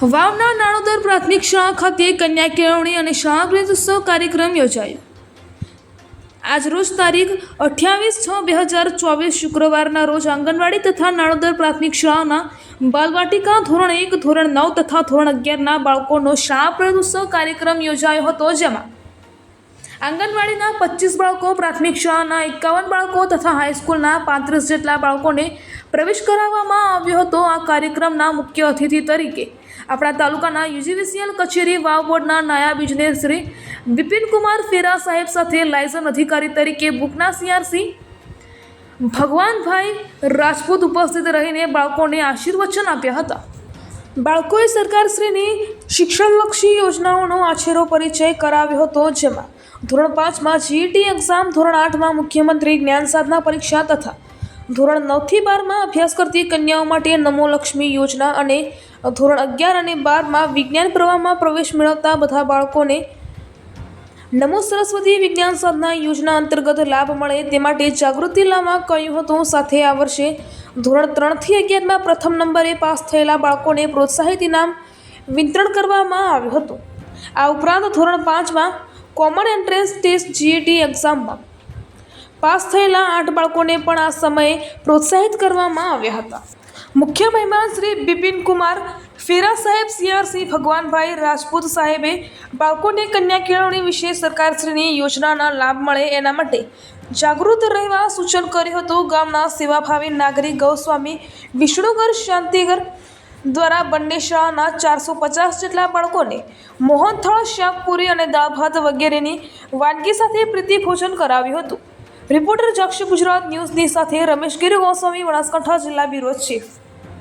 વાવના નાણોદર પ્રાથમિક શાળા ખાતે કન્યા કેળવણી અને શાળા ઉત્સવ કાર્યક્રમ યોજાયો. આજરોજ તારીખ અઠ્યાવીસ છ બે હજાર ચોવીસ શુક્રવારના રોજ આંગણવાડી તથા નાણોદર પ્રાથમિક શાળાના બાલવાટિકા ધોરણ એક, ધોરણ નવ તથા ધોરણ અગિયારના બાળકોનો શાળા ઉત્સવ કાર્યક્રમ યોજાયો હતો, જેમાં આંગણવાડીના પચીસ બાળકો, પ્રાથમિક શાળાના એકાવન બાળકો તથા હાઈસ્કૂલના પાંત્રીસ જેટલા બાળકોને પ્રવેશ કરાવવામાં આવ્યો હતો આ કાર્યક્રમના મુખ્ય અતિથિ તરીકે. આપણા તાલુકાના યુજીવીસીએલ કચેરી વાવ બોર્ડના નાયબ ઇજનેર શ્રી બિપિનકુમાર ફેરા સાહેબ સાથે લાયઝન અધિકારી તરીકે બુકના સીઆરસી ભગવાનભાઈ રાજપૂત ઉપસ્થિત રહીને બાળકોને આશીર્વચન આપ્યા હતા. બાળકોએ સરકારશ્રીની શિક્ષણલક્ષી યોજનાઓનો આછેરો પરિચય કરાવ્યો હતો, જેમાં ધોરણ પાંચમાં જીઈટી એક્ઝામ, ધોરણ આઠમાં મુખ્યમંત્રી જ્ઞાન સાધના પરીક્ષા તથા ધોરણ નવથી બારમાં અભ્યાસ કરતી કન્યાઓ માટે નમો લક્ષ્મી યોજના અને ધોરણ અગિયાર અને બારમાં વિજ્ઞાન પ્રવાહમાં પ્રવેશ મેળવતા બધા બાળકોને નમો સરસ્વતી વિજ્ઞાન સાધના યોજના અંતર્ગત લાભ મળે તે માટે જાગૃતિ લાવવા કહ્યું હતું. સાથે આ વર્ષે ધોરણ ત્રણથી અગિયારમાં પ્રથમ નંબરે પાસ થયેલા બાળકોને પ્રોત્સાહિત ઇનામ વિતરણ કરવામાં આવ્યું હતું. આ ઉપરાંત ધોરણ પાંચમાં કોમન એન્ટ્રન્સ ટેસ્ટ જીએટી એક્ઝામમાં પાસ થયેલા આઠ બાળકોને પણ આ સમયે પ્રોત્સાહિત કરવામાં આવ્યા હતા. મુખ્ય મહેમાન શ્રી બિપિન કુમાર, ફેરા સાહેબ સીઆરસી ભગવાનભાઈ રાજપૂત સાહેબે બાળકોને કન્યા કેળવણી વિશે સરકારશ્રીની યોજનાના લાભ મળે એના માટે જાગૃત રહેવા સૂચન કર્યું હતું. ગામના સેવાભાવી નાગરિક ગૌસ્વામી વિષ્ણુગર શાંતિગર દ્વારા બંને શાળાના ચારસો પચાસ જેટલા બાળકોને મોહનથળ, શાકપુરી અને દાળ ભાત વગેરેની વાનગી સાથે પ્રીતિ ભોજન કરાવ્યું હતું. રિપોર્ટર જક્ષ ગુજરાત ન્યૂઝની સાથે રમેશ ગીર, ગોસ્વામી, બનાસકાંઠા જિલ્લા બ્યુરો ચીફ.